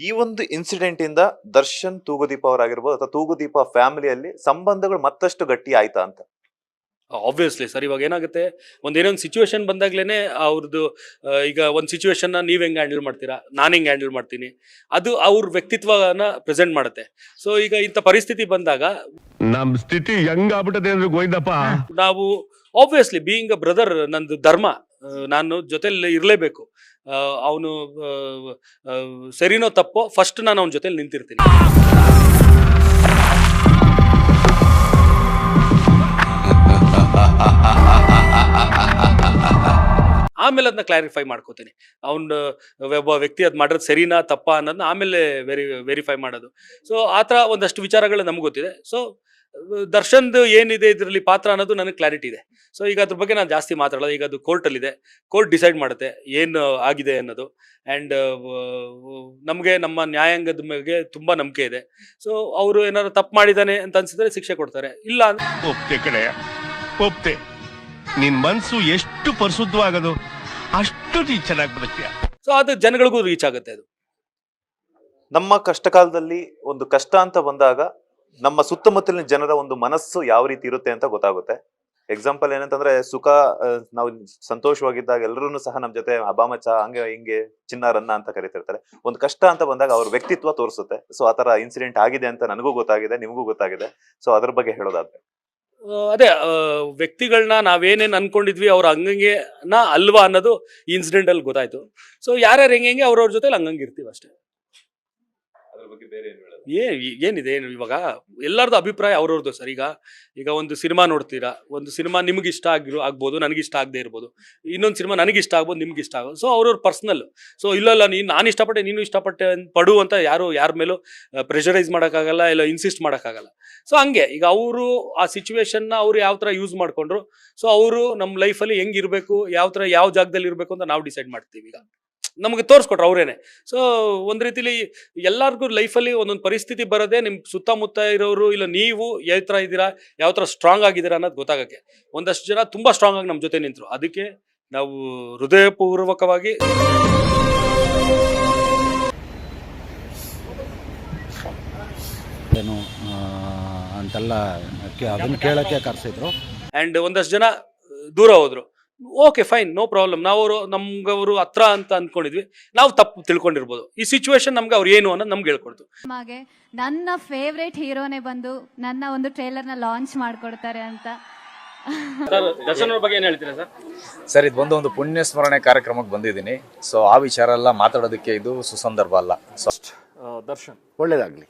ಈ ಒಂದು ಇನ್ಸಿಡೆಂಟ್ ಇಂದ ದರ್ಶನ್ ತೂಗುದೀಪ ಅವರಾಗಿರ್ಬೋದು ಅಥವಾ ತೂಗುದೀಪ ಫ್ಯಾಮಿಲಿಯಲ್ಲಿ ಸಂಬಂಧಗಳು ಮತ್ತಷ್ಟು ಗಟ್ಟಿ ಆಯ್ತಾ ಅಂತ? ಆಬ್ವಿಯಸ್ಲಿ ಸರ್ ಇವಾಗ ಏನಾಗುತ್ತೆ ಒಂದು ಏನೋ ಒಂದು ಸಿಚುವೇಶನ್ ಬಂದಾಗ್ಲೇ ಅವ್ರದ್ದು ಈಗ ಒಂದು ಸಿಚುವೇಶನ್ನ ನೀವು ಹೆಂಗೆ ಹ್ಯಾಂಡಲ್ ಮಾಡ್ತೀರಾ ನಾನು ಹೆಂಗೆ ಹ್ಯಾಂಡಲ್ ಮಾಡ್ತೀನಿ ಅದು ಅವ್ರ ವ್ಯಕ್ತಿತ್ವನ ಪ್ರೆಸೆಂಟ್ ಮಾಡುತ್ತೆ. ಸೊ ಈಗ ಇಂಥ ಪರಿಸ್ಥಿತಿ ಬಂದಾಗ ನಮ್ಮ ಸ್ಥಿತಿ ಹೆಂಗಾಗ್ಬಿಟ್ಟದೆ ಅಂದ್ರೆ ಗೋವಿಂದಪ್ಪ ನಾವು ಆಬ್ವಿಯಸ್ಲಿ ಬೀಯಿಂಗ್ ಅ ಬ್ರದರ್ ನಂದು ಧರ್ಮ ನಾನು ಜೊತೆಲಿ ಇರಲೇಬೇಕು. ಅವನು ಸರಿನೋ ತಪ್ಪೋ ಫಸ್ಟ್ ನಾನು ಅವನ ಜೊತೆಲಿ ನಿಂತಿರ್ತೀನಿ. ಆಮೇಲೆ ಅದನ್ನ ಕ್ಲಾರಿಫೈ ಮಾಡ್ಕೋತೀನಿ. ಅವ್ನ ಒಬ್ಬ ವ್ಯಕ್ತಿ ಅದು ಮಾಡೋದು ಸರಿನಾ ತಪ್ಪಾ ಅನ್ನೋದನ್ನ ಆಮೇಲೆ ವೆರಿ ವೆರಿಫೈ ಮಾಡೋದು. ಸೊ ಆ ಥರ ಒಂದಷ್ಟು ವಿಚಾರಗಳು ನಮ್ಗೆ ಗೊತ್ತಿದೆ. ಸೊ ದರ್ಶನ್ದು ಏನಿದೆ ಇದರಲ್ಲಿ ಪಾತ್ರ ಅನ್ನೋದು ನನಗೆ ಕ್ಲಾರಿಟಿ ಇದೆ. ಸೊ ಈಗ ಅದ್ರ ಬಗ್ಗೆ ನಾನು ಜಾಸ್ತಿ ಮಾತಾಡೋದು ಈಗ ಅದು ಕೋರ್ಟಲ್ಲಿದೆ ಕೋರ್ಟ್ ಡಿಸೈಡ್ ಮಾಡುತ್ತೆ ಏನು ಆಗಿದೆ ಅನ್ನೋದು. ಆ್ಯಂಡ್ ನಮಗೆ ನಮ್ಮ ನ್ಯಾಯಾಂಗದ ಮೇಲೆ ತುಂಬ ನಂಬಿಕೆ ಇದೆ. ಸೊ ಅವರು ಏನಾದ್ರು ತಪ್ಪು ಮಾಡಿದ್ದಾನೆ ಅಂತ ಅನ್ಸಿದ್ರೆ ಶಿಕ್ಷೆ ಕೊಡ್ತಾರೆ. ಇಲ್ಲ ಅಂದ್ರೆ ಒಪ್ತೆ ನಿನ್ ಮನ್ಸು ಎಷ್ಟು ಪರಿಶುದ್ಧವಾಗದು ಅಷ್ಟು ನೀ ಚೆನ್ನಾಗಿ ಬರುತ್ತೆ ಸೊ ಅದು ಜನಗಳಿಗೂ ರೀಚ್ ಆಗುತ್ತೆ ಅದು. ನಮ್ಮ ಕಷ್ಟ ಕಾಲದಲ್ಲಿ ಒಂದು ಕಷ್ಟ ಅಂತ ಬಂದಾಗ ನಮ್ಮ ಸುತ್ತಮುತ್ತಲಿನ ಜನರ ಒಂದು ಮನಸ್ಸು ಯಾವ ರೀತಿ ಇರುತ್ತೆ ಅಂತ ಗೊತ್ತಾಗುತ್ತೆ. ಎಕ್ಸಾಂಪಲ್ ಏನಂತಂದ್ರೆ ಸುಖ ನಾವು ಸಂತೋಷವಾಗಿದ್ದಾಗ ಎಲ್ಲರೂ ಸಹ ನಮ್ ಜೊತೆ ಅಬಾಮಚ ಹಂಗೆ ಹಿಂಗೆ ಚಿನ್ನಾರನ್ನ ಅಂತ ಕರಿತಿರ್ತಾರೆ. ಒಂದು ಕಷ್ಟ ಅಂತ ಬಂದಾಗ ಅವ್ರ ವ್ಯಕ್ತಿತ್ವ ತೋರಿಸುತ್ತೆ. ಸೊ ಆತರ ಇನ್ಸಿಡೆಂಟ್ ಆಗಿದೆ ಅಂತ ನನಗೂ ಗೊತ್ತಾಗಿದೆ, ನಿಮಗೂ ಗೊತ್ತಾಗಿದೆ. ಸೊ ಅದ್ರ ಬಗ್ಗೆ ಹೇಳೋದಾದ್ರೆ. ಅದೇ ವ್ಯಕ್ತಿಗಳನ್ನ ನಾವೇನೇನು ಅನ್ಕೊಂಡಿದ್ವಿ ಅವ್ರ ಹಂಗಂಗೆ ನಾ ಅಲ್ವಾ ಅನ್ನೋದು ಇನ್ಸಿಡೆಂಟ್ ಅಲ್ಲಿ ಗೊತ್ತಾಯ್ತು. ಸೊ ಯಾರ್ಯಾರು ಹೆಂಗೆ ಅವ್ರವ್ರ ಜೊತೆ ಹಂಗಂಗೆ ಇರ್ತೀವಿ ಅಷ್ಟೇ. ಏ ಏನಿದೆ? ಏನು ಇವಾಗ ಎಲ್ಲರದ್ದು ಅಭಿಪ್ರಾಯ ಅವ್ರವ್ರದ್ದು ಸರ್. ಈಗ ಈಗ ಒಂದು ಸಿನಿಮಾ ನೋಡ್ತೀರಾ? ಒಂದು ಸಿನಿಮಾ ನಿಮ್ಗೆ ಇಷ್ಟ ಆಗಿರೋ, ಆಗ್ಬೋದು, ನನಗೆ ಇಷ್ಟ ಆಗದೆ ಇರ್ಬೋದು. ಇನ್ನೊಂದು ಸಿನಿಮಾ ನನಗೆ ಇಷ್ಟ ಆಗ್ಬೋದು, ನಿಮ್ಗೆ ಇಷ್ಟ ಆಗೋದು ಸೊ ಅವ್ರವ್ರ ಪರ್ಸ್ನಲ್ ಸೊ ಇಲ್ಲಲ್ಲ, ನೀನು, ನಾನು ಇಷ್ಟಪಟ್ಟೆ, ನೀನು ಇಷ್ಟಪಟ್ಟೆ ಪಡು ಅಂತ ಯಾರು, ಯಾರ ಮೇಲೂ ಪ್ರೆಷರೈಸ್ ಮಾಡೋಕ್ಕಾಗಲ್ಲ, ಇಲ್ಲ ಇನ್ಸಿಸ್ಟ್ ಮಾಡೋಕ್ಕಾಗಲ್ಲ. ಸೊ ಹಂಗೆ. ಈಗ ಅವರು ಆ ಸಿಚುವೇಶನ್ನ ಅವ್ರು ಯಾವ ಥರ ಯೂಸ್ ಮಾಡ್ಕೊಂಡ್ರು ಸೊ ಅವರು ನಮ್ಮ ಲೈಫಲ್ಲಿ ಹೆಂಗಿರಬೇಕು ಯಾವ ಥರ ಯಾವ ಜಾಗದಲ್ಲಿ ಇರಬೇಕು ಅಂತ ನಾವು ಡಿಸೈಡ್ ಮಾಡ್ತೀವಿ ಈಗ. ನಮಗೆ ತೋರಿಸ್ಕೊಟ್ರು ಅವರೇನೆ. ಸೊ ಒಂದು ರೀತಿಲಿ ಎಲ್ಲರಿಗೂ ಲೈಫಲ್ಲಿ ಒಂದೊಂದು ಪರಿಸ್ಥಿತಿ ಬರೋದೇ ನಿಮ್ಮ ಸುತ್ತಮುತ್ತ ಇರೋರು ಇಲ್ಲ ನೀವು ಯಾವ ಥರ ಇದ್ದೀರಾ ಯಾವ ಥರ ಸ್ಟ್ರಾಂಗ್ ಆಗಿದ್ದೀರಾ ಅನ್ನೋದು ಗೊತ್ತಾಗಕ್ಕೆ. ಒಂದಷ್ಟು ಜನ ತುಂಬ ಸ್ಟ್ರಾಂಗ್ ಆಗಿ ನಮ್ಮ ಜೊತೆ ನಿಂತರು. ಅದಕ್ಕೆ ನಾವು ಹೃದಯಪೂರ್ವಕವಾಗಿ ಏನು ಅಂತೆಲ್ಲ ಅದನ್ನ ಕೇಳೋಕ್ಕೆ ಕರೆಸಿದ್ರು. ಆ್ಯಂಡ್ ಒಂದಷ್ಟು ಜನ ದೂರ ಹೋದ್ರು. ಓಕೆ ಫೈನ್ ನೋ ಪ್ರಾಬ್ಲಮ್ ನಾವು ಅವರು ನಮ್ಗೆ ಅವರು ಹತ್ರ ಅಂತ ಅಂದ್ಕೊಂಡಿದ್ವಿ ನಾವು ತಪ್ಪು ತಿಳ್ಕೊಂಡಿರ್ಬೋದು. ಈ ಸಿಚುವೇಶನ್ ನಮ್ಗೆ ಅವ್ರು ಏನು ಅನ್ನೋದು ನಮ್ಗೆ ಹೇಳ್ಕೊಡ್ತು. ಹಾಗೆ ನನ್ನ ಫೇವ್ರೇಟ್ ಹೀರೋನೇ ಬಂದು ನನ್ನ ಒಂದು ಟ್ರೇಲರ್ನ ಲಾಂಚ್ ಮಾಡ್ಕೊಡ್ತಾರೆ ಅಂತ. ದರ್ಶನ್ ಅವ್ರ ಬಗ್ಗೆ ಏನು ಹೇಳ್ತೀರಾ ಸರ್? ಸರ್ ಇದು ಬಂದು ಒಂದು ಪುಣ್ಯ ಸ್ಮರಣೆ ಕಾರ್ಯಕ್ರಮಕ್ಕೆ ಬಂದಿದ್ದೀನಿ. ಸೊ ಆ ವಿಚಾರ ಎಲ್ಲ ಮಾತಾಡೋದಕ್ಕೆ ಇದು ಸುಸಂದರ್ಭ ಅಲ್ಲ. ದರ್ಶನ್ ಒಳ್ಳೇದಾಗ್ಲಿ.